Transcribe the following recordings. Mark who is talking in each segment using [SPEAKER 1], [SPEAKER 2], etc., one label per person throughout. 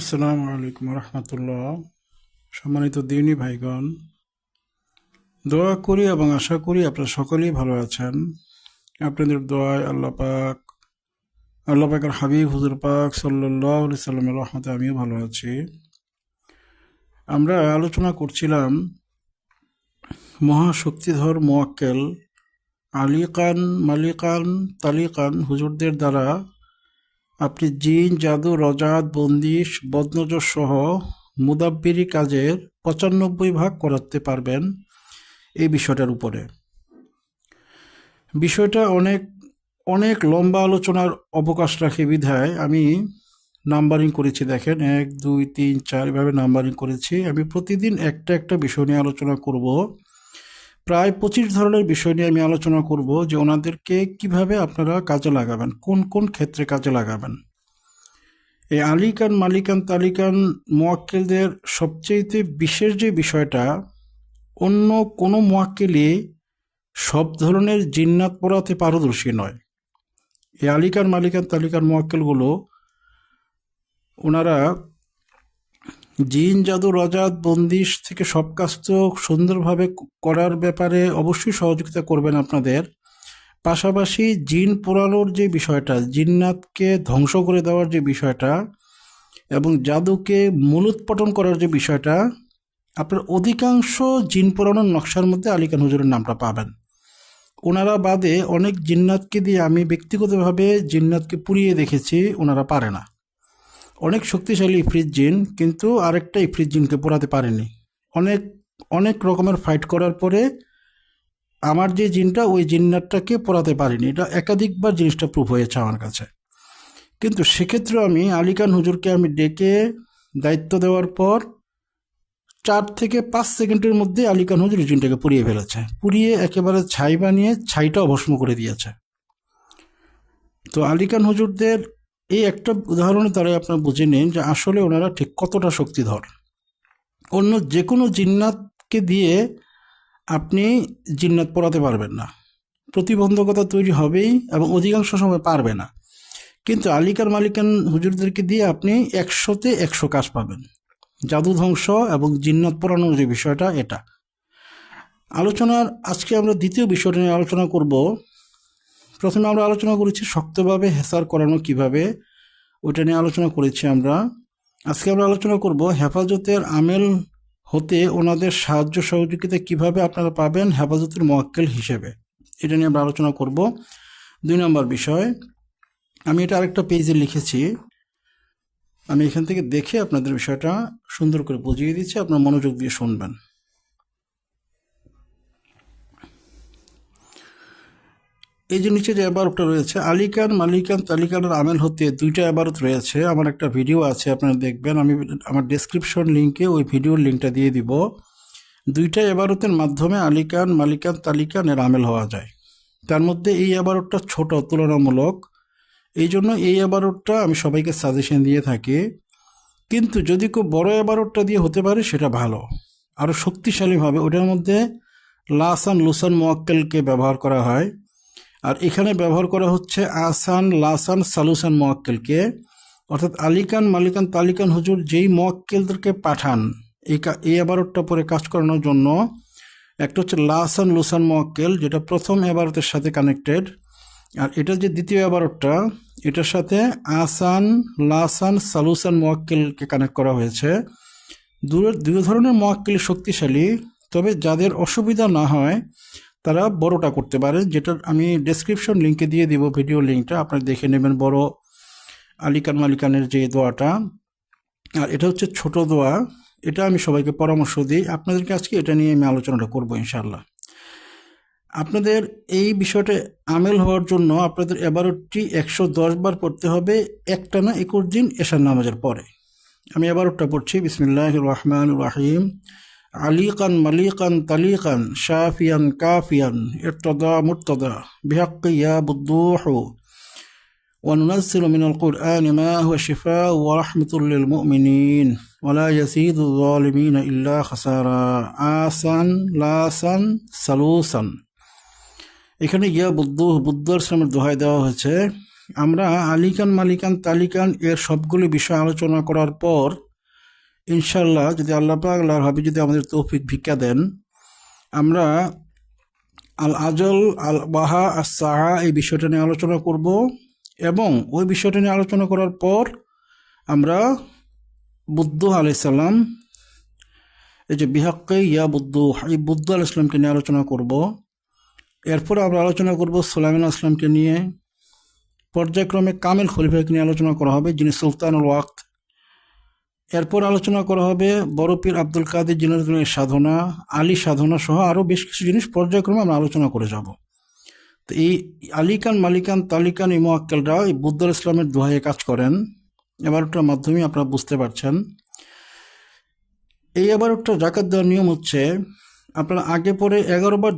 [SPEAKER 1] আসসালামু আলাইকুম রহমতুল্লাহ। সম্মানিত দিনী ভাইগণ, দোয়া করি এবং আশা করি আপনারা সকলেই ভালো আছেন। আপনাদের দোয়ায় আল্লাহ পাক, আল্লাহ পাকের হাবিব হুজুর পাক সাল্লাহ সাল্লামের রহমতে আমিও ভালো আছি। আমরা আলোচনা করছিলাম মহাশক্তিধর মোয়াক্কেল, আলিকান, মালিকান, তালিকান হুজুরদের দ্বারা আপনি জিন, জাদু, রজাত, বন্দিশ বদনজর সহ মুদাব্বিরি কাজের পঁচানব্বই ভাগ করাতে পারবেন এই বিষয়টার উপরে। বিষয়টা অনেক অনেক লম্বা আলোচনার অবকাশ রাখে বিধায় আমি নাম্বারিং করেছি, দেখেন, এক, দুই, তিন, চার, এভাবে নাম্বারিং করেছি। আমি প্রতিদিন একটা একটা বিষয় নিয়ে আলোচনা করব। প্রায় পঁচিশ ধরনের বিষয় নিয়ে আমি আলোচনা করব যে ওনাদেরকে কীভাবে আপনারা কাজে লাগাবেন, কোন কোন ক্ষেত্রে কাজে লাগাবেন। এই আলিকান, মালিকান, তালিকান মোয়াক্কেলদের সবচেয়েতে বিশেষ যে বিষয়টা, অন্য কোনো মোয়াক্কেলই সব ধরনের জিন্নাত পড়াতে পারদর্শী নয়। এই আলিকান, মালিকান তালিকার মোয়াক্কেলগুলো, ওনারা জিন জাদু রজাত, বন্দিশ থেকে সব কাজ তো সুন্দরভাবে করার ব্যাপারে অবশ্যই সহযোগিতা করবেন আপনাদের। পাশাপাশি জিন পোড়ানোর যে বিষয়টা, জিন্নাতকে ধ্বংস করে দেওয়ার যে বিষয়টা এবং জাদুকে মূলোৎপটন করার যে বিষয়টা, আপনার অধিকাংশ জিন পোড়ানোর নকশার মধ্যে আলিকান হুজুরের নামটা পাবেন। ওনারা বাদে অনেক জিন্নাতকে দিয়ে আমি ব্যক্তিগতভাবে জিন্নাতকে পুড়িয়ে দেখেছি, ওনারা পারে না। অনেক শক্তিশালী ইফরিত জিন, কিন্তু আরেকটা ইফরিত জিনকে পোড়াতে পারেনি। অনেক অনেক রকমের ফাইট করার পরে আমার যে জিনটা, ওই জিন্নারটাকে পোড়াতে পারিনি। এটা একাধিকবার জিনিসটা প্রুভ হয়েছে আমার কাছে। কিন্তু সেক্ষেত্রে আমি আলিকান হুজুরকে আমি ডেকে দায়িত্ব দেওয়ার পর চার থেকে পাঁচ সেকেন্ডের মধ্যে আলিকান হুজুর জিনটাকে পুড়িয়ে ফেলেছে। পুড়িয়ে একেবারে ছাই বানিয়ে ছাইটাও ভস্ম করে দিয়েছে। তো আলিকান হুজুরদের এই একটা উদাহরণে তারা আপনার বুঝে নিন যে আসলে ওনারা ঠিক কতটা শক্তিধর। অন্য যে কোনো জিন্নাতকে দিয়ে আপনি জিন্নাত পড়াতে পারবেন না। প্রতিবন্ধকতা তৈরি হবেই এবং অধিকাংশ সময় পারবে না। কিন্তু আলিকার মালিকান হুজুরদেরকে দিয়ে আপনি একশোতে একশো কাজ পাবেন। জাদু ধ্বংস এবং জিন্নাত পড়ানোর যে বিষয়টা এটা। আলোচনার, আজকে আমরা দ্বিতীয় বিষয়টা নিয়ে আলোচনা করব প্রথমে আমরা আলোচনা করেছি শক্তভাবে হেসার করানো কীভাবে, ওইটা নিয়ে আলোচনা করেছি আমরা। আজকে আমরা আলোচনা করব হেফাজতের আমেল হতে ওনাদের সাহায্য সহযোগিতা কীভাবে আপনারা পাবেন হেফাজতের মোয়াক্কেল হিসেবে। এটা নিয়ে আমরা আলোচনা করব। দুই নম্বর বিষয়, আমি এটা আরেকটা পেজে লিখেছি। আমি এখান থেকে দেখে আপনাদের বিষয়টা সুন্দর করে বুঝিয়ে দিচ্ছি, আপনার মনোযোগ দিয়ে শুনবেন। এই যে নিচে যে এবারতটা রয়েছে, আলিকান, মালিকান তালিকানের আমেল হতে দুইটা এবারত রয়েছে। আমার একটা ভিডিও আছে, আপনারা দেখবেন, আমি আমার ডেসক্রিপশন লিঙ্কে ওই ভিডিওর লিঙ্কটা দিয়ে দিব। দুইটা এবারতের মাধ্যমে আলিকান, মালিকান তালিকানের আমেল হওয়া যায়। তার মধ্যে এই এবারতটা ছোট, তুলনামূলক। এই জন্য এই এবারতটা আমি সবাইকে সাজেশন দিয়ে থাকি। কিন্তু যদি কেউ বড় এবারতটা দিয়ে হতে পারে, সেটা ভালো। আরও শক্তিশালীভাবে, ওটার মধ্যে লাসান লুসান মোয়াক্কেলকে ব্যবহার করা হয়। এখানে ব্যবহার করা হচ্ছে আসান লাসান সালুসান মোয়াক্কেলকে। অর্থাৎ আলিকান, মালিকান, তালিকান হুজুর যেই মোয়াক্কেলদেরকে পাঠান, এই এই এবারতটা পরে কাজ করানোর জন্য, একটা হচ্ছে লাসান লুসান মোয়াক্কেল, যেটা প্রথম এবারতের সাথে কানেক্টেড। আর এটা যে দ্বিতীয় এবারতটা এটার সাথে আসান লাসান সালুসান মোয়াক্কেলকে কানেক্ট করা হয়েছে। দূরের দুই ধরনের মোয়াক্কেল শক্তিশালী, তবে যাদের অসুবিধা না হয় তারা বড়টা করতে পারে, যেটা আমি ডেসক্রিপশন লিঙ্কে দিয়ে দিব ভিডিও লিঙ্কটা আপনারা দেখে নেবেন বড় আলিকান মালিকানের যে দোয়াটা। আর এটা হচ্ছে ছোট দোয়া, এটা আমি সবাইকে পরামর্শ দিই। আপনাদেরকে আজকে এটা নিয়ে আমি আলোচনাটা করব ইনশাল্লাহ আপনাদের এই বিষয়টা আমেল হওয়ার জন্য আপনাদের এবারোটি একশো দশ বার পড়তে হবে, একটানা একুশ দিন এশার নামাজের পরে। আমি এবারোটা পড়ছি বিসমিল্লাহ রহমান রাহিম। عليقا مليقا طليقا شافيا كافيا ارتضى مرتضى بحق يا بضوح وننزل من القرآن ما هو شفاء ورحمة للمؤمنين ولا يزيد الظالمين إلا خسارا آسا لاسا سلوسا এখানে ইয়া বুদ্ধ বুদ্ধর সামনে দোহাই দেওয়া হয়েছে আমরা আলিকান মালিকান তালিকান এর সবগুলো বিষয় আলোচনা করার পর ইনশাল্লাহ যদি আল্লাহ আল্লাহর হাবি যদি আমাদের তৌফিক ভিক্ষা দেন, আমরা আল আজল আল বাহা আর সাহা এই বিষয়টা নিয়ে আলোচনা করব এবং ওই বিষয়টা নিয়ে আলোচনা করার পর আমরা বুদ্ধ আলাইসাল্লাম এই যে বিহাক্কে ইয়া বুদ্ধ, এই বুদ্ধ আল ইসলামকে নিয়ে আলোচনা করব। এরপর আমরা আলোচনা করব সোলাইমান আসলামকে নিয়ে। পর্যায়ক্রমে কামেল খলিফাকে নিয়ে আলোচনা করা হবে, যিনি সুলতানুল ওয়াক্ত। এরপর আলোচনা করা হবে বড় পীর আব্দুল কাদের জিনাজুলের সাধনা, আলী সাধনা সহ আরও বেশ কিছু জিনিস পর্যায়ক্রমে আমরা আলোচনা করে যাব। তো এই আলিকান, মালিকান, তালিকান, এই মোয়াক্কেলরা এই বুদ্ধ ইসলামের দোহাইয়ে কাজ করেন। এবারটার মাধ্যমে আপনারা বুঝতে পারছেন। এই এবারটা জাকাত দেওয়ার নিয়ম হচ্ছে, আপনারা আগে পরে এগারো বার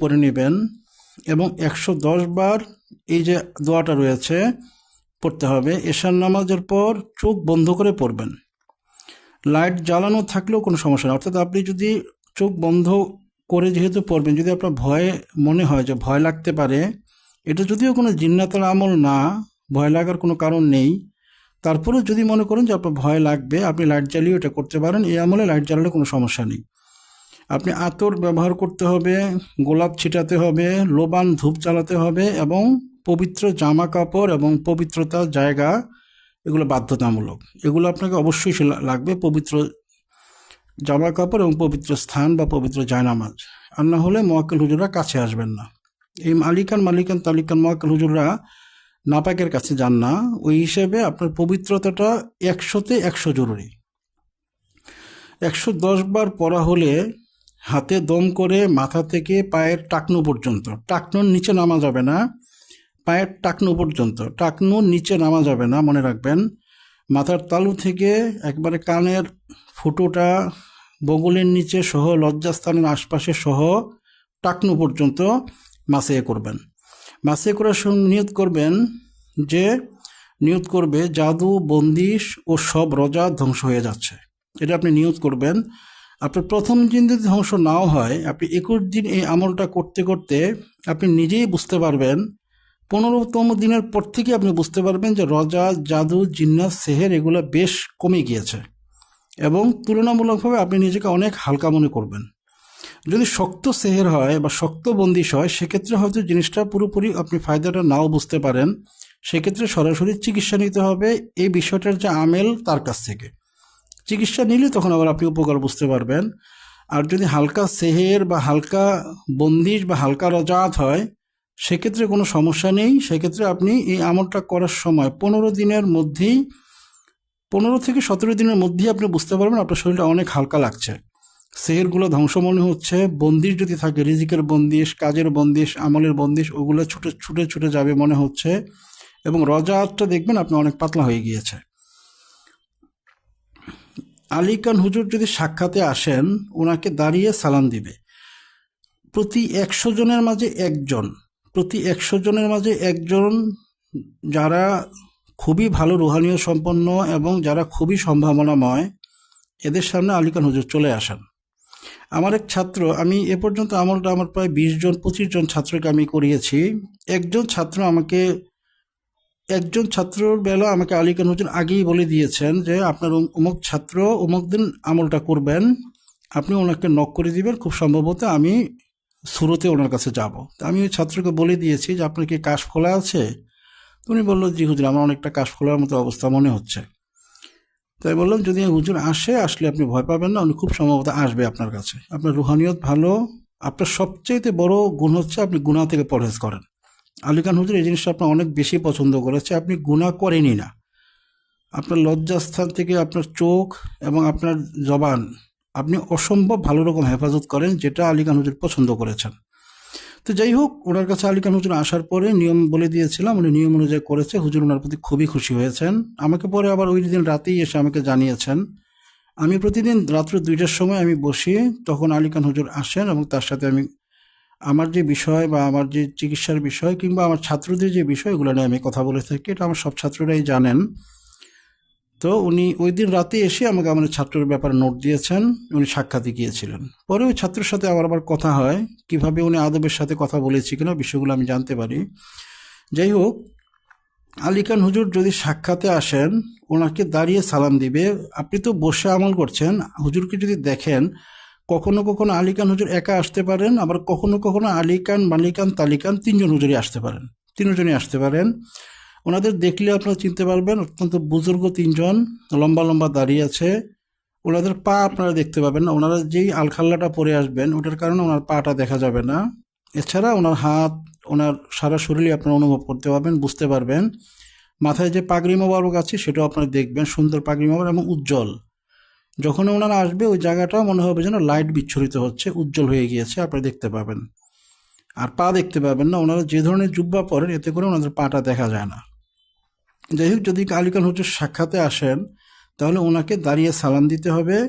[SPEAKER 1] পরে নেবেন এবং একশো দশ বার এই যে দোয়াটা রয়েছে, পড়তে হবে। এশার নামাজের পর চোখ বন্ধ করে পড়বেন। লাইট জ্বালানো থাকলেও কোনো সমস্যা নেই অর্থাৎ আপনি যদি চোখ বন্ধ করে যেহেতু পড়বেন, যদি আপনার ভয়, মনে হয় যে ভয় লাগতে পারে, এটা যদিও কোনো জিন্নাতের আমল না, ভয় লাগার কোনো কারণ নেই, তারপরেও যদি মনে করেন যে আপনার ভয় লাগবে, আপনি লাইট জ্বালিয়ে এটা করতে পারেন, এই আমলে লাইট জ্বালালে কোনো সমস্যা নেই। আপনি আতর ব্যবহার করতে হবে, গোলাপ ছিটাতে হবে, লোবান ধূপ জ্বালাতে হবে এবং পবিত্র জামা কাপড় এবং পবিত্রতার জায়গা এগুলো বাধ্যতামূলক। এগুলো আপনাকে অবশ্যই লাগবে পবিত্র জামা কাপড় এবং পবিত্র স্থান বা পবিত্র জায়নামাজ। আর না হলে মোয়াক্কেল হুজুররা কাছে আসবেন না। এই মালিকান মালিকান তালিকান মোয়াক্কেল হুজুররা নাপাকের কাছে যান না। ওই হিসেবে আপনার পবিত্রতাটা একশোতে একশো জরুরি। একশো দশ বার পড়া হলে হাতে দম করে মাথা থেকে পায়ের টাকনো পর্যন্ত। টাকনোর নিচে নামা যাবে না। পায়ের টাকনু পর্যন্ত। টাকনুর নিচে নামা যাবে না, মনে রাখবেন। মাথার তালু থেকে একবারে কানের ফুটোটা বগলের নিচে সহ, লজ্জাস্থানের আশপাশে সহ টাকনু পর্যন্ত মাসে করবেন। মাসে করার সঙ্গে নিয়ত করবেন যে, নিয়ত করবে জাদু, বন্দিশ ও সব রজা ধ্বংস হয়ে যাচ্ছে। এটা আপনি নিয়ত করবেন। আপনার প্রথম দিন যদি ধ্বংস নাও হয়, আপনি একুশ দিন এই আমলটা করতে করতে আপনি নিজেই বুঝতে পারবেন পনেরোতম দিনের পর থেকে আপনি বুঝতে পারবেন যে রজা, জাদু জিন্নাত সেহের এগুলো বেশ কমে গিয়েছে এবং তুলনামূলকভাবে আপনি নিজেকে অনেক হালকা মনে করবেন। যদি শক্ত সেহের হয় বা শক্ত বন্দিশ হয়, সেক্ষেত্রে হয়তো জিনিসটা পুরোপুরি আপনি ফায়দাটা নাও বুঝতে পারেন। সেক্ষেত্রে সরাসরি চিকিৎসা নিতে হবে। এই বিষয়টার যে আমেল, তার কাছ থেকে। চিকিৎসা নিলে তখন আবার আপনি উপকার বুঝতে পারবেন। আর যদি হালকা সেহের বা হালকা বন্দিশ বা হালকা রজাত হয় সেক্ষেত্রে কোনো সমস্যা নেই। সেক্ষেত্রে আপনি এই আমলটা করার সময় পনেরো দিনের মধ্যেই, পনেরো থেকে সতেরো দিনের মধ্যেই আপনি বুঝতে পারবেন আপনার শরীরটা অনেক হালকা লাগছে। সেহেরগুলো ধ্বংস মনে হচ্ছে, বন্দিশ যদি থাকে, রিজিকের বন্দিশ, কাজের বন্দিশ, আমলের বন্দিশ, ওগুলো ছুটে ছুটে ছুটে যাবে মনে হচ্ছে এবং রজা রজাতটা দেখবেন আপনি অনেক পাতলা হয়ে গিয়েছে। আলী খান হুজুর যদি সাক্ষাতে আসেন, ওনাকে দাঁড়িয়ে সালাম দিবে। প্রতি একশো জনের মাঝে একজন প্রতি একশো জনের মাঝে একজন যারা খুবই ভালো রুহানীয় সম্পন্ন এবং যারা খুবই সম্ভাবনাময়, এদের সামনে আলিকান হুজুর চলে আসেন। আমার এক ছাত্র, আমি এ পর্যন্ত আমলটা আমার প্রায় বিশ জন, পঁচিশ জন ছাত্রকে আমি করিয়েছি। একজন ছাত্র আমাকে, একজন ছাত্রর বেলা আমাকে আলিকান হুজুর আগেই বলে দিয়েছেন যে, আপনার অম- অমুক ছাত্র অমুক দিন আমলটা করবেন। আপনি ওনাকে নক করে দিবেন। খুব সম্ভবত আমি সুরতে ওনার কাছে যাব। আমি ওই ছাত্রকে বলে দিয়েছি যে, আপনার কি কাশ খোলা আছে? উনি বলল, জি হুজুর, আমার অনেকটা কাশ খোলার মতো অবস্থা মনে হচ্ছে। তাই বললাম, যদি হুজুর আসে, আসলে আপনি ভয় পাবেন না, উনি খুব সম্ভবত আসবে আপনার কাছে। আপনার রুহানিয়ত ভালো, আপনার সবচেয়ে বড় গুণ হচ্ছে আপনি গুণা থেকে পরহেজ করেন। আলী খান হুজুর, এই জিনিসটা আপনার অনেক বেশি পছন্দ করেছে, আপনি গুণা করেনই না। আপনার লজ্জাস্থান থেকে আপনার চোখ এবং আপনার জবান আপনি অসম্ভব ভালো রকম হেফাজত করেন যেটা আলী খান হুজুর পছন্দ করেছেন। তো যাই হোক, ওনার কাছে আলী খান হুজুর আসার পরে নিয়ম বলে দিয়েছিলাম, উনি নিয়ম অনুযায়ী করেছে, হুজুর ওনার প্রতি খুবই খুশি হয়েছেন। আমাকে পরে আবার ওই দিন রাতেই এসে আমাকে জানিয়েছেন। আমি প্রতিদিন রাত্র দুইটার সময় আমি বসি, তখন আলী খান হুজুর আসেন এবং তার সাথে আমি আমার যে বিষয় বা আমার যে চিকিৎসার বিষয় কিংবা আমার ছাত্রদের যে বিষয় এগুলো নিয়ে আমি কথা বলে থাকি। এটা আমার সব ছাত্ররাই জানেন। তো উনি ওই দিন রাতে এসে আমাকে আমাদের ছাত্রের ব্যাপারে নোট দিয়েছেন, উনি সাক্ষাতে গিয়েছিলেন। পরে ওই ছাত্রের সাথে আমার আবার কথা হয়, কীভাবে উনি আদবের সাথে কথা বলেছি কিনা বিষয়গুলো আমি জানতে পারি। যাই হোক আলিকান হুজুর যদি সাক্ষাতে আসেন, ওনাকে দাঁড়িয়ে সালাম দিবে। আপনি তো বসে আমল করছেন, হুজুরকে যদি দেখেন, কখনো কখনো আলিকান হুজুর একা আসতে পারেন, আবার কখনো কখনো আলিকান মালিকান, তালিকান তিনজন হুজুরই আসতে পারেন, তিনজনই আসতে পারেন। ওনাদের দেখলে আপনারা চিনতে পারবেন, অত্যন্ত বুজুর্গ তিনজন, লম্বা লম্বা দাঁড়িয়ে আছে। ওনাদের পা আপনারা দেখতে পাবেন না। ওনারা যেই আলখাল্লাটা পরে আসবেন, ওটার কারণে ওনার পাটা দেখা যাবে না। এছাড়া ওনার হাত, ওনার সারা শরীরে আপনারা অনুভব করতে পারবেন, বুঝতে পারবেন। মাথায় যে পাগড়ি মোবারক আছে, সেটাও আপনারা দেখবেন, সুন্দর পাগড়ি মোবারক এবং উজ্জ্বল। যখন ওনারা আসবে, ওই জায়গাটা মনে হবে যেন লাইট বিচ্ছুরিত হচ্ছে, উজ্জ্বল হয়ে গিয়েছে, আপনারা দেখতে পাবেন। আর পা দেখতে পাবেন না, ওনারা যে ধরনের জুব্বা পরেন, এতে করে ওনাদের পাটা দেখা যায় না। যাই হোক যদি আলিকান হুজুর সাক্ষাতে আসেন, তাহলে ওনাকে দাঁড়িয়ে সালাম দিতে হবে।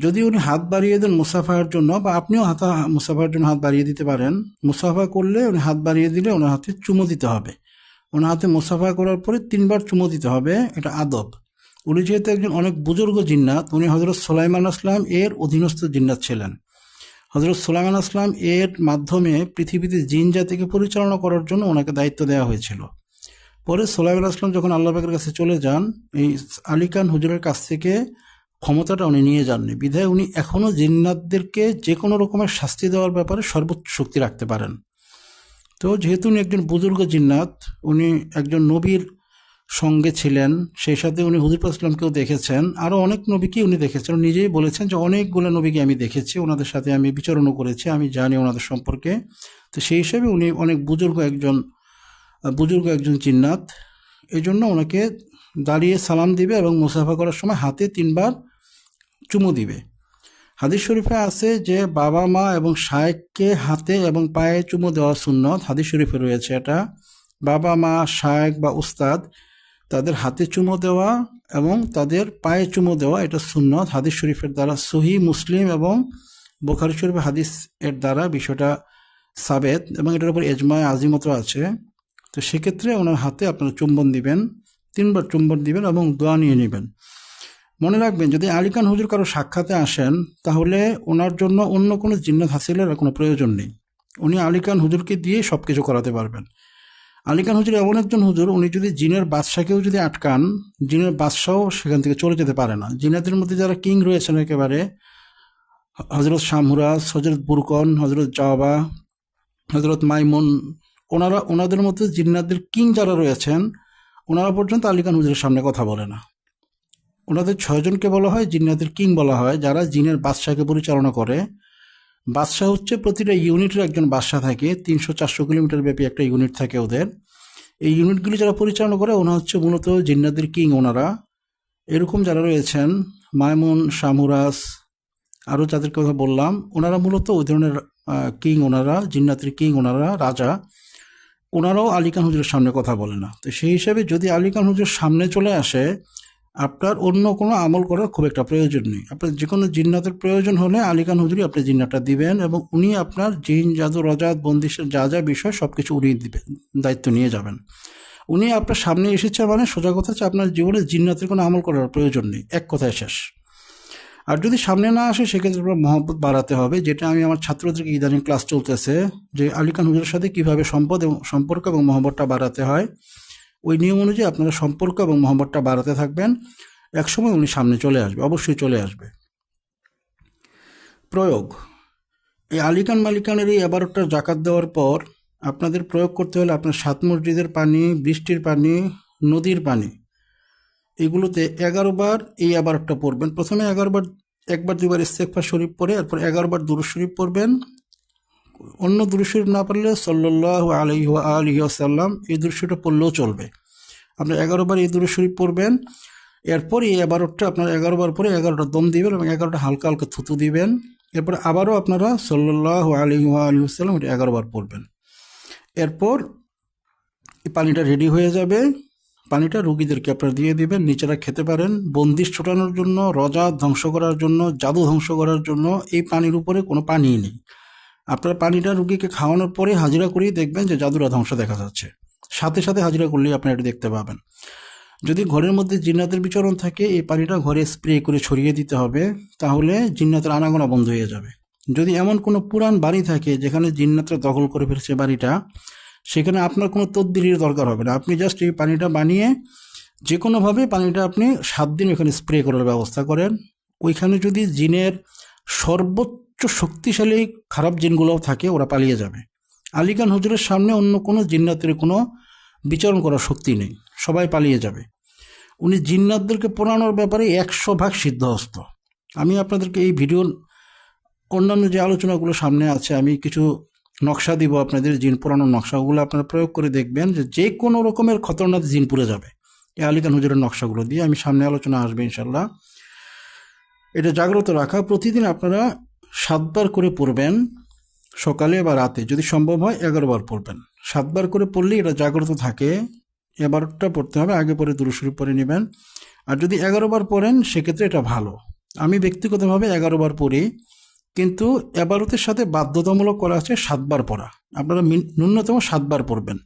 [SPEAKER 1] যদি উনি হাত বাড়িয়ে দেন মুসাফার জন্য, বা আপনিও হাত, মুসাফার জন্য হাত বাড়িয়ে দিতে পারেন। মুসাফা করলে উনি হাত বাড়িয়ে দিলে ওনার হাতে চুমো দিতে হবে। ওনার হাতে মুসাফা করার পরে তিনবার চুমো দিতে হবে। এটা আদব। উনি যেহেতু একজন অনেক বুজুর্গ জিন্নাত, উনি হজরত সোলাইমান আসলাম এর অধীনস্থ জিন্নাত ছিলেন। হজরত সোলাইমান আসলাম এর মাধ্যমে পৃথিবীতে জিন জাতিকে পরিচালনা করার জন্য ওনাকে দায়িত্ব দেওয়া হয়েছিল। পরে সোলাইমান আসলাম যখন আল্লাহ পাকের কাছে চলে যান, এই আলিকান হুজুরের কাছ থেকে ক্ষমতাটা উনি নিয়ে যাননি। বিধায় উনি এখনও জিন্নাতদেরকে যে কোনো রকমের শাস্তি দেওয়ার ব্যাপারে সর্বোচ্চ শক্তি রাখতে পারেন। তো যেহেতু উনি একজন বুজুর্গ জিন্নাত, উনি একজন নবীর সঙ্গে ছিলেন, সেই সাথে উনি হুজুর ইসলামকেও দেখেছেন আরও অনেক নবীকেই উনি দেখেছেন। নিজেই বলেছেন যে, অনেকগুলো নবীকে আমি দেখেছি, ওনাদের সাথে আমি বিচরণও করেছি, আমি জানি ওনাদের সম্পর্কে। তো সেই হিসেবে উনি অনেক বুজুর্গ একজন বুজুর্গ একজন জিন্নাত। এই জন্য ওনাকে দাঁড়িয়ে সালাম দিবে এবং মুসাফা করার সময় হাতে তিনবার চুমু দিবে। হাদিস শরীফে আছে যে, বাবা মা এবং শায়েককে হাতে এবং পায়ে চুমু দেওয়া সুন্নত। হাদিস শরীফে রয়েছে এটা। বাবা মা, শায়েক বা উস্তাদ তাদের হাতে চুমো দেওয়া এবং তাদের পায়ে চুমো দেওয়া এটা সুন্নত। হাদিস শরীফের দ্বারা সহি মুসলিম এবং বোখারি শরীফ হাদিস এর দ্বারা বিষয়টা সাবেত এবং এটার উপর এজমায় আজিমত আছে। তো সেক্ষেত্রে ওনার হাতে আপনারা চুম্বন দিবেন, তিনবার চুম্বন দিবেন এবং দোয়া নিয়ে নেবেন। মনে রাখবেন, যদি আলিকান হুজুর কারও সাক্ষাতে আসেন, তাহলে ওনার জন্য অন্য কোনো জিন্নাত হাসিলের কোনো প্রয়োজন নেই। উনি আলিকান হুজুরকে দিয়ে সব কিছু করাতে পারবেন। আলিকান হুজুর এমন একজন হুজুর, উনি যদি জিনের বাদশাকেও যদি আটকান, জিনের বাদশাও সেখান থেকে চলে যেতে পারে না। জিনাদের মধ্যে যারা কিং রয়েছেন একেবারে হজরত শামহুরাজ হজরত বুরকন হজরত জাওয়াবা হজরত মাইমুন ওনারা, ওনাদের মধ্যে জিন্নাদের কিং যারা রয়েছেন, ওনারা পর্যন্ত আলিকান হুজুরের সামনে কথা বলে না। ওনাদের ছয়জনকে বলা হয়, জিন্নাতের কিং বলা হয়, যারা জিনের বাদশাকে পরিচালনা করে। বাদশাহ হচ্ছে প্রতিটা ইউনিটের একজন বাদশাহ থাকে, তিনশো চারশো কিলোমিটার ব্যাপী একটা ইউনিট থাকে ওদের। এই ইউনিটগুলি যারা পরিচালনা করে, ওনা হচ্ছে মূলত জিন্নাদের কিং ওনারা। এরকম যারা রয়েছেন মায়মুন শামুরাস আরও যাদের কথা বললাম, ওনারা মূলত ওই ধরনের কিং ওনারা, জিন্নাতের কিং ওনারা, রাজা। ওনারাও আলিকান হুজুরের সামনে কথা বলে না। তো সেই হিসাবে যদি আলিকান হুজুর সামনে চলে আসে, আপনার অন্য কোনো আমল করার খুব একটা প্রয়োজন নেই। আপনার যে কোনো জিন্নাতের প্রয়োজন হলে আলিকান হুজুরি আপনি জিন্নাটা দিবেন এবং উনি আপনার জিন, জাদু, রজাত বন্দিশের যা যা বিষয় সব কিছু উনি দিবেন, দায়িত্ব নিয়ে যাবেন। উনি আপনার সামনে এসেছে মানে সোজা কথা হচ্ছে আপনার জীবনে জিন্নাতের কোনো আমল করার প্রয়োজন নেই, এক কথায় শেষ। আর যদি সামনে না আসে, সেক্ষেত্রে আপনার মহব্বত বাড়াতে হবে। যেটা আমি আমার ছাত্রদেরকে ইদানিং ক্লাস চলতেছে, যে আলিকান হুজুরের সাথে কীভাবে সম্পদ এবং সম্পর্ক এবং মহব্বতটা বাড়াতে হয়, ওই নিয়ম অনুযায়ী আপনারা সম্পর্ক এবং মহব্বতটা বাড়াতে থাকবেন। একসময় উনি সামনে চলে আসবে, অবশ্যই চলে আসবে। প্রয়োগ। এই আলিকান মালিকানের এই এবারোটার জাকাত দেওয়ার পর আপনাদের প্রয়োগ করতে হলে আপনার সাত মসজিদের পানি, বৃষ্টির পানি, নদীর পানি এগুলোতে এগারো বার এই আবারটা পড়বেন। প্রথমে এগারো বার, একবার দুবার ইস্তেকফা শরীফ পড়ে, এরপর এগারো বার দুরু শরীফ পড়বেন। অন্য দুরুশরীফ না পারলে সাল্লাহ আলহি আলহি আসাল্লাম এই দুরুশরীফটা পড়লেও চলবে। আপনার এগারো বার এই দুরুশরীফ পড়বেন, এরপর এই এগারোটা আপনার এগারো বার পরে এগারোটা দম দিবেন এবং এগারোটা হালকা হালকা থুতু দিবেন। এরপর আবারও আপনারা সাল্লাহ আলহি আলহি আসাল্লাম এটা এগারো বার পড়বেন। এরপর এই পানিটা রেডি হয়ে যাবে। পানিটা রুগীদেরকে আপনারা দিয়ে দিবেন নিচেরা খেতে পারেন। বন্দিশ ছোটানোর জন্য, রজা ধ্বংস করার জন্য, জাদু ধ্বংস করার জন্য এই পানির উপরে কোনো পানি নেই। আপনার পানিটা রুগীকে খাওয়ানোর পরে হাজিরা করেই দেখবেন যে জাদুরা ধ্বংস দেখা যাচ্ছে। সাথে সাথে হাজিরা করলেই আপনি এটা দেখতে পাবেন। যদি ঘরের মধ্যে জিন্নাতের বিচরণ থাকে, এই পানিটা ঘরে স্প্রে করে ছড়িয়ে দিতে হবে, তাহলে জিন্নাতের আনাগোনা বন্ধ হয়ে যাবে। যদি এমন কোনো পুরান বাড়ি থাকে, যেখানে জিন্নাতরা দখল করে ফেলছে বাড়িটা সেখানে আপনার কোনো তদবিরের দরকার হবে না। আপনি জাস্ট এই পানিটা বানিয়ে যে কোনোভাবে পানিটা আপনি সাত দিন ওখানে স্প্রে করার ব্যবস্থা করেন। ওইখানে যদি জিনের সর্বোচ্চ শক্তিশালী খারাপ জিনগুলোও থাকে, ওরা পালিয়ে যাবে। আলিকান হুজুরের সামনে অন্য কোনো জিন্নাতের কোনো বিচরণ করার শক্তি নেই। সবাই পালিয়ে যাবে। উনি জিন্নাতদেরকে পোড়ানোর ব্যাপারে একশো ভাগ সিদ্ধহস্ত। আমি আপনাদেরকে এই ভিডিওর অন্যান্য যে আলোচনাগুলো সামনে আছে, আমি কিছু নকশা দিব আপনাদের, জিন পোড়ানোর নকশাগুলো আপনারা প্রয়োগ করে দেখবেন যে যে কোনো রকমের খতরনাক জিন পুড়ে যাবে। এই আলিকান হুজুরের নকশাগুলো দিয়ে আমি সামনে আলোচনা আসবে ইনশাল্লাহ এটা জাগ্রত রাখা, প্রতিদিন আপনারা সাতবার করে পড়বেন সকালে বা রাতে, যদি সম্ভব হয় এগারোবার পড়বেন। সাতবার করে পড়লে এটা জাগ্রত থাকে, এবারটা পড়তে হবে, আগে পরে দুরুশরীফ পরে নেবেন। আর যদি এগারোবার পড়েন, সেক্ষেত্রে এটা ভালো। আমি ব্যক্তিগতভাবে এগারোবার পড়ি। কিন্তু এবারতের সাথে বাধ্যতামূলক করা আছে সাতবার পড়া। আপনারা ন্যূনতম সাতবার পড়বেন।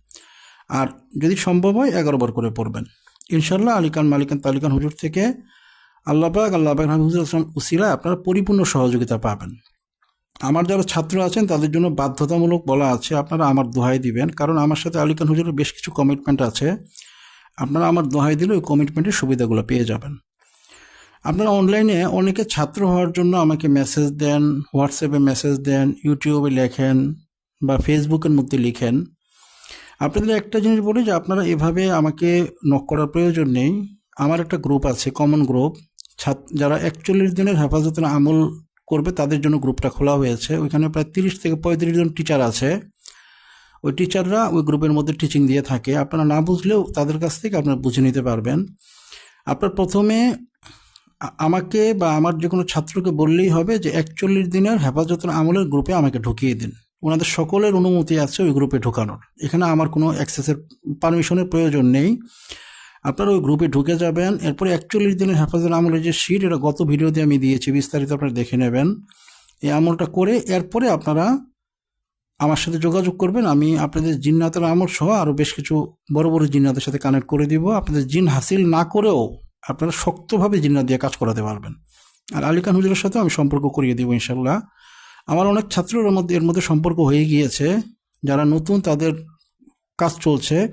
[SPEAKER 1] আর যদি সম্ভব হয়, এগারোবার করে পড়বেন। ইনশাল্লাহ আলিকান মালিকান তালিকান হুজুর থেকে আল্লাহ পাক আল্লাহ পাক হুজুর আসলাম উসিলায় আপনারা পরিপূর্ণ সহযোগিতা পাবেন। আমার যারা ছাত্র আছেন, তাদের জন্য বাধ্যতামূলক বলা আছে, আপনারা আমার দোহাই দিবেন। কারণ আমার সাথে আলিকান হুজুরের বেশ কিছু কমিটমেন্ট আছে। আপনারা আমার দোহাই দিলে ওই কমিটমেন্টের সুবিধাগুলো পেয়ে যাবেন। আপনারা অনলাইনে অনেকে ছাত্র হওয়ার জন্য আমাকে মেসেজ দেন হোয়াটসঅ্যাপে মেসেজ দেন ইউটিউবে লেখেন বা ফেসবুকের মধ্যে লিখেন। আপনাদের একটা জিনিস বলি যে আপনারা এভাবে আমাকে নক করার প্রয়োজন নেই। আমার একটা গ্রুপ আছে কমন গ্রুপ যারা একচল্লিশ দিনের হেফাজতের আমল করবে তাদের জন্য গ্রুপটা খোলা হয়েছে। ওইখানে প্রায় তিরিশ থেকে পঁয়ত্রিশ জন টিচার আছে। ওই টিচাররা ওই গ্রুপের মধ্যে টিচিং দিয়ে থাকে। আপনারা না বুঝলেও তাদের কাছ থেকে আপনারা বুঝে নিতে পারবেন। আপনার প্রথমে আমাকে বা আমার যে কোনো ছাত্রকে বললেই হবে যে একচল্লিশ দিনের হেফাজতের আমলের গ্রুপে আমাকে ঢুকিয়ে দিন। ওনাদের সকলের অনুমতি আছে ওই গ্রুপে ঢোকানোর। এখানে আমার কোনো অ্যাক্সেসের পারমিশনের প্রয়োজন নেই। আপনারা ওই গ্রুপে ঢুকে যাবেন। এরপরে একচল্লিশ দিনের হেফাজত আমলের যে শিট এটা গত ভিডিওতে আমি দিয়েছি, বিস্তারিত আপনারা দেখে নেবেন। এই আমলটা করে এরপরে আপনারা আমার সাথে যোগাযোগ করবেন। আমি আপনাদের জিন্নাতের আমল সহ আরও বেশ কিছু বড় বড় জিন্নাতের সাথে কানেক্ট করে দিব। আপনাদের জিন হাসিল না করেও আপনারা শক্তভাবে জিন্নাত দিয়ে কাজ করাতে পারবেন। আর আলিকান হুজুরের সাথে আমি সম্পর্ক করিয়ে দেবো ইনশাল্লাহ আমার অনেক ছাত্রের মধ্যে, এর মধ্যে সম্পর্ক হয়ে গিয়েছে, যারা নতুন তাদের কাজ চলছে।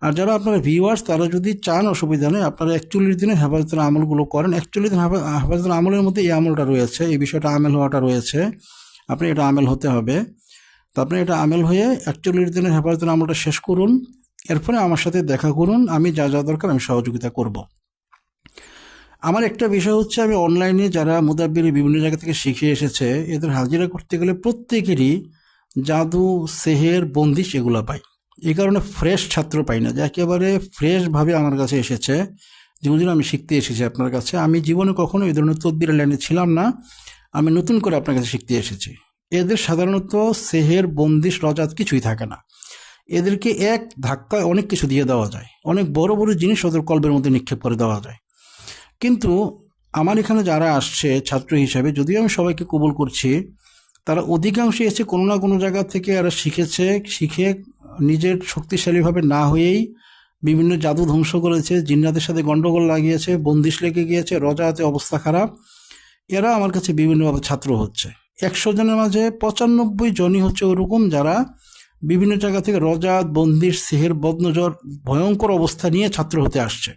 [SPEAKER 1] আর যারা আপনারা ভিউয়ার্স তারা যদি চান অসুবিধা নেই, আপনারা একচল্লিশ দিনের হেফাজতের আমলগুলো করেন। একচল্লিশ দিন হেফা- হেফাজতের আমলের মধ্যে এই আমলটা রয়েছে, এই বিষয়টা আমেল হওয়াটা রয়েছে। আপনি এটা আমেল হতে হবে। তো আপনি এটা আমেল হয়ে একচল্লিশ দিনের হেফাজতের আমলটা শেষ করুন। এরপরে আমার সাথে দেখা করুন। আমি যা যা দরকার আমি সহযোগিতা করব। আমার একটা বিষয় হচ্ছে, আমি অনলাইনে যারা মুদাব্বির বিভিন্ন জায়গা থেকে শিখে এসেছে, এদের হাজিরা করতে গেলে প্রত্যেকেরই জাদু, সেহের, বন্দিশ এগুলো পাই। এই কারণে ফ্রেশ ছাত্র পাই না, যে একেবারে ফ্রেশভাবে আমার কাছে এসেছে, যে হুজুর আমি শিখতে এসেছি আপনার কাছে। আমি জীবনে কখনো এই ধরনের তদ্বির লাইনে ছিলাম না, আমি নতুন করে আপনার কাছে শিখতে এসেছি। এদের সাধারণত সেহের, বন্দিশ, রজাত কিছুই থাকে না। এদেরকে এক ধাক্কায় অনেক কিছু দিয়ে দেওয়া যায়, অনেক বড় বড় জিনিস ওদের কল্পের মধ্যে নিক্ষেপ করে দেওয়া যায়। কিন্তু আমার এখানে যারা আসছে ছাত্র হিসাবে, যদিও আমি সবাইকে কবুল করছি, তারা অধিকাংশ এসে কোনো না কোনো জায়গা থেকে এরা শিখেছে, শিখে নিজের শক্তিশালীভাবে না হয়েই বিভিন্ন জাদু ধ্বংস করেছে, জিন্নাতের সাথে গণ্ডগোল লাগিয়েছে, বন্দিশ লেগে গিয়েছে রজাতে অবস্থা খারাপ। এরা আমার কাছে বিভিন্নভাবে ছাত্র হচ্ছে। একশো জনের মাঝে পঁচানব্বই জনই হচ্ছে ওরকম যারা বিভিন্ন জায়গা থেকে রজাত, বন্দিশ, সেহের, বদনজর, ভয়ঙ্কর অবস্থা নিয়ে ছাত্র হতে আসছে।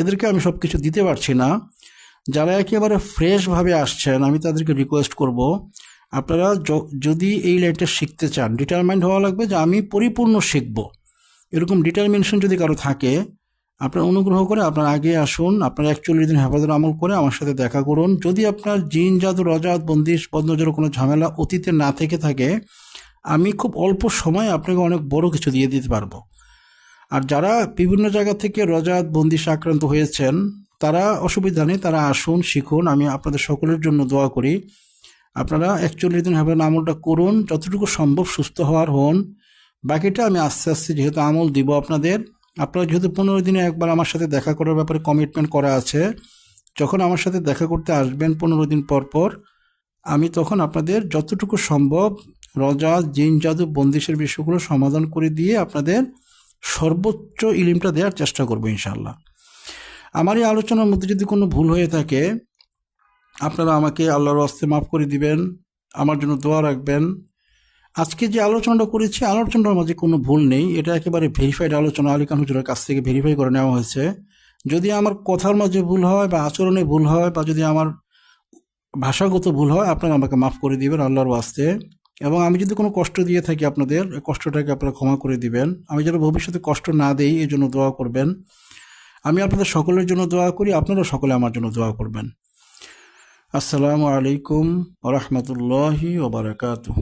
[SPEAKER 1] এদেরকে আমি সব কিছু দিতে পারছি না। যারা একেবারে ফ্রেশভাবে আসছেন, আমি তাদেরকে রিকোয়েস্ট করব, আপনারা যদি এই লাইনটা শিখতে চান ডিটারমাইন্ড হওয়া লাগবে যে আমি পরিপূর্ণ শিখব। এরকম ডিটারমিনেশন যদি কারও থাকে, আপনার অনুগ্রহ করে আপনার আগে আসুন, আপনার একচল্লিশ দিন হেফাজত আমল করে আমার সাথে দেখা করুন। যদি আপনার জিন জাদু রজাত, বন্দিশ, বদনজর কোনো ঝামেলা অতীতে না থেকে থাকে, আমি খুব অল্প সময়ে আপনাকে অনেক বড় কিছু দিয়ে দিতে পারব। আর যারা বিভিন্ন জায়গা থেকে রজাত বন্দিশে আক্রান্ত হয়েছেন, তারা অসুবিধা নেই, তারা আসুন, শিখুন, আমি আপনাদের সকলের জন্য দোয়া করি। আপনারা একচল্লিশ দিন হবে আমলটা করুন, যতটুকু সম্ভব সুস্থ হওয়ার হন। বাকিটা আমি আস্তে আস্তে যেহেতু আমল দিব আপনাদের, আপনারা যেহেতু পনেরো দিনে একবার আমার সাথে দেখা করার ব্যাপারে কমিটমেন্ট করা আছে, যখন আমার সাথে দেখা করতে আসবেন পনেরো দিন পর পর, আমি তখন আপনাদের যতটুকু সম্ভব রজা জিন, জাদু, বন্দিশের বিষয়গুলো সমাধান করে দিয়ে আপনাদের সর্বোচ্চ ইলিমটা দেওয়ার চেষ্টা করব ইনশাল্লাহ আমার এই আলোচনার মধ্যে যদি কোনো ভুল হয়ে থাকে, আপনারা আমাকে আল্লাহর হস্তে মাফ করে দিবেন, আমার জন্য দোয়া রাখবেন। আজকে যে আলোচনাটা করেছি, আলোচনার মাঝে কোনো ভুল নেই। এটা একেবারে ভেরিফাইড আলোচনা, আলী খান হুজুরের কাছ থেকে ভেরিফাই করে নেওয়া হয়েছে। যদি আমার কথার মাঝে ভুল হয় বা আচরণে ভুল হয় বা যদি আমার ভাষাগত ভুল হয়, আপনারা আমাকে মাফ করে দিবেন আল্লাহর ওয়াস্তে। এবং আমি যদি কোনো কষ্ট দিয়ে থাকি আপনাদের কষ্টটাকে আপনারা ক্ষমা করে দিবেন। আমি যেন ভবিষ্যতে কষ্ট না দেই, এই জন্য দোয়া করবেন। আমি আপনাদের সকলের জন্য দোয়া করি আপনারা সকলে আমার জন্য দোয়া করবেন। আসসালামু আলাইকুম ওরহমতুল্লাহি ওবরাকাতুহ